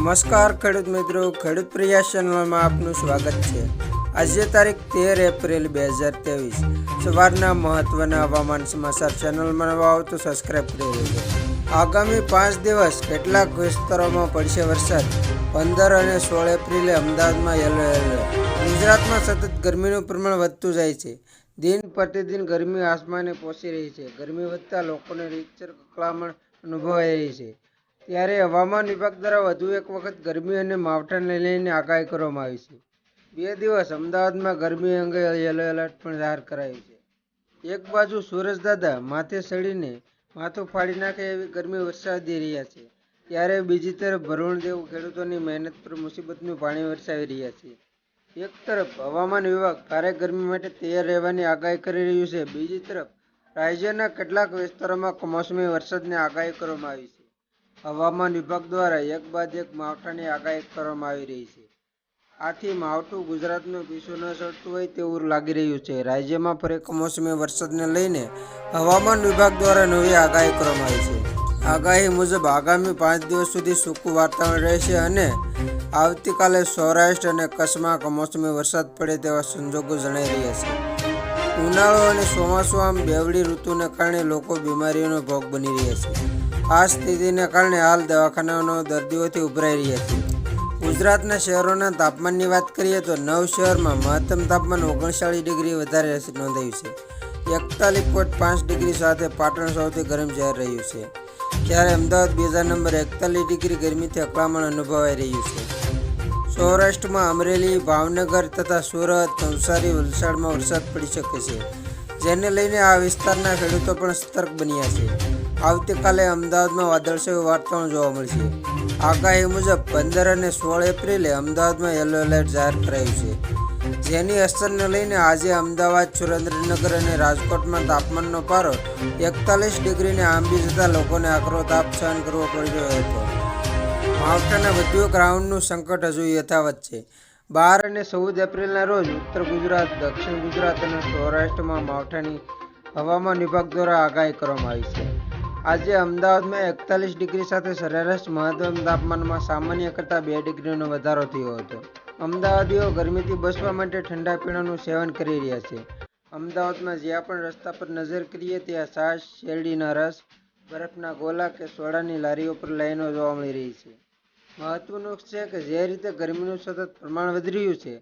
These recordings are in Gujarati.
નમસ્કાર ખેડૂત મિત્રો, ખેડૂત પ્રિયા ચેનલમાં આપનું સ્વાગત છે. આજે તારીખ તેર એપ્રિલ બે હજાર ત્રેવીસ. સવારના મહત્વના હવામાન સમાચાર ચેનલમાં નવા આવો તો સબસ્ક્રાઈબ કરી લેજો. આગામી પાંચ દિવસ કેટલાક વિસ્તારોમાં પડશે વરસાદ. પંદર અને સોળ એપ્રિલે અમદાવાદમાં યલો એલર્ટ ગુજરાતમાં સતત ગરમીનું પ્રમાણ વધતું જાય છે. દિન પ્રતિદિન ગરમી આસમાને પહોંચી રહી છે. ગરમી વધતા લોકોને રીતસર કકળામણ અનુભવાઈ રહી છે. ત્યારે હવામાન વિભાગ દ્વારા વધુ એક વખત ગરમી અને માવઠાને લઈને આગાહી કરવામાં આવી છે. બે દિવસ અમદાવાદમાં ગરમી અંગે યલો એલર્ટ પણ જાહેર કરાયું છે. એક બાજુ સુરજદાદા માથે સડીને માથું ફાડી નાખે એવી ગરમી વરસાવી રહ્યા છે. ત્યારે બીજી તરફ ભરૂણ જેવું ખેડૂતોની મહેનત પર મુસીબતનું પાણી વરસાવી રહ્યા છે. એક તરફ હવામાન વિભાગ ભારે ગરમી માટે તૈયાર રહેવાની આગાહી કરી રહ્યું છે. બીજી તરફ રાજ્યના કેટલાક વિસ્તારોમાં કમોસમી વરસાદની આગાહી કરવામાં આવી છે. હવામાન વિભાગ દ્વારા એક બાદ એક માવઠાની આગાહી કરવામાં આવી રહી છે. આથી માવઠું ગુજરાતનું પીછું ન ચડતું હોય તેવું લાગી રહ્યું છે. રાજ્યમાં ફરી કમોસમી વરસાદને લઈને હવામાન વિભાગ દ્વારા નવી આગાહી કરવામાં આવી છે. આગાહી મુજબ આગામી પાંચ દિવસ સુધી સૂકું વાતાવરણ રહેશે અને આવતીકાલે સૌરાષ્ટ્ર અને કચ્છમાં કમોસમી વરસાદ પડે તેવા સંજોગો જણાઈ રહ્યા છે. ઉનાળો અને ચોમાસું આમ બેવડી ઋતુને કારણે લોકો બીમારીઓનો ભોગ બની રહ્યા છે. આ સ્થિતિને કારણે હાલ દવાખાનાઓનો દર્દીઓથી ઉભરાઈ રહ્યા છે. ગુજરાતના શહેરોના તાપમાનની વાત કરીએ તો નવ શહેરમાં મહત્તમ તાપમાન ઓગણચાળીસ ડિગ્રી વધારે નોંધાયું છે. એકતાલીસ પોઈન્ટ પાંચ ડિગ્રી સાથે પાટણ સૌથી ગરમ શહેર રહ્યું છે. જ્યારે અમદાવાદ બીજા નંબર એકતાલીસ ડિગ્રી ગરમીથી અકળામણ અનુભવાઈ રહ્યું છે. સૌરાષ્ટ્રમાં અમરેલી, ભાવનગર તથા સુરત, નવસારી વલસાડમાં વરસાદ પડી શકે છે. જેને લઈને આ વિસ્તારના ખેડૂતો પણ સતર્ક બન્યા છે. આવતીકાલે અમદાવાદમાં વાદળછાયું વાતાવરણ જોવા મળશે. આગાહી મુજબ પંદર અને સોળ એપ્રિલે અમદાવાદમાં યલો એલર્ટ જાહેર કરાયું છે. જેની અસરને લઈને આજે અમદાવાદ, સુરેન્દ્રનગર અને રાજકોટમાં તાપમાનનો પારો એકતાલીસ ડિગ્રીને આંબી જતા લોકોને આકરો તાપ સહન કરવો પડી રહ્યો હતો. માવઠાના વધુ ગ્રાઉન્ડનું સંકટ હજુ યથાવત છે. બાર અને ચૌદ એપ્રિલના રોજ ઉત્તર ગુજરાત, દક્ષિણ ગુજરાત અને સૌરાષ્ટ્રમાં માવઠાની હવામાન વિભાગ દ્વારા આગાહી કરવામાં આવી છે. આજે અમદાવાદમાં એકતાલીસ ડિગ્રી સાથે સરેરાશ મહત્તમ તાપમાનમાં સામાન્ય કરતાં બે ડિગ્રીનો વધારો થયો હતો. અમદાવાદીઓ ગરમીથી બચવા માટે ઠંડા પીણાનું સેવન કરી રહ્યા છે. અમદાવાદમાં જ્યાં પણ રસ્તા પર નજર કરીએ ત્યાં છાશ શેરડીના રસ, બરફના ગોલા કે સોડાની લારીઓ પર લાઈનો જોવા મળી રહી છે. મહત્વનું છે કે જે રીતે ગરમીનું સતત પ્રમાણ વધી રહ્યું છે,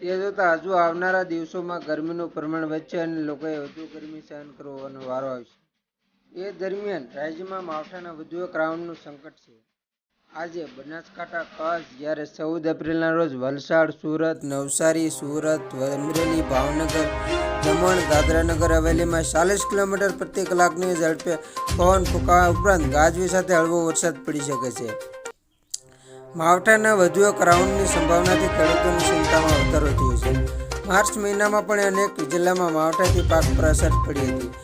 તે જોતાં હજુ આવનારા દિવસોમાં ગરમીનું પ્રમાણ વધશે અને લોકોએ વધુ ગરમી સહન કરવાનો વારો આવશે. એ દરમિયાન રાજ્યમાં માવઠાના વધુ એક રાઉન્ડનું સંકટ છે. આજે બનાસકાંઠા કચ્છ જ્યારે ચૌદ એપ્રિલના રોજ વલસાડ, સુરત, નવસારી, સુરત, અમરેલી, ભાવનગર, દમણ, દાદરાનગર હવેલીમાં ચાલીસ કિલોમીટર પ્રતિ કલાકની ઝડપે પવન ફૂંકાવા ઉપરાંત ગાજવી સાથે હળવો વરસાદ પડી શકે છે. માવઠાના વધુ એક રાઉન્ડની સંભાવનાથી ખેડૂતોની ચિંતામાં વધારો થયો છે. માર્ચ મહિનામાં પણ અનેક જિલ્લામાં માવઠાથી પાક પર અસર પડી હતી.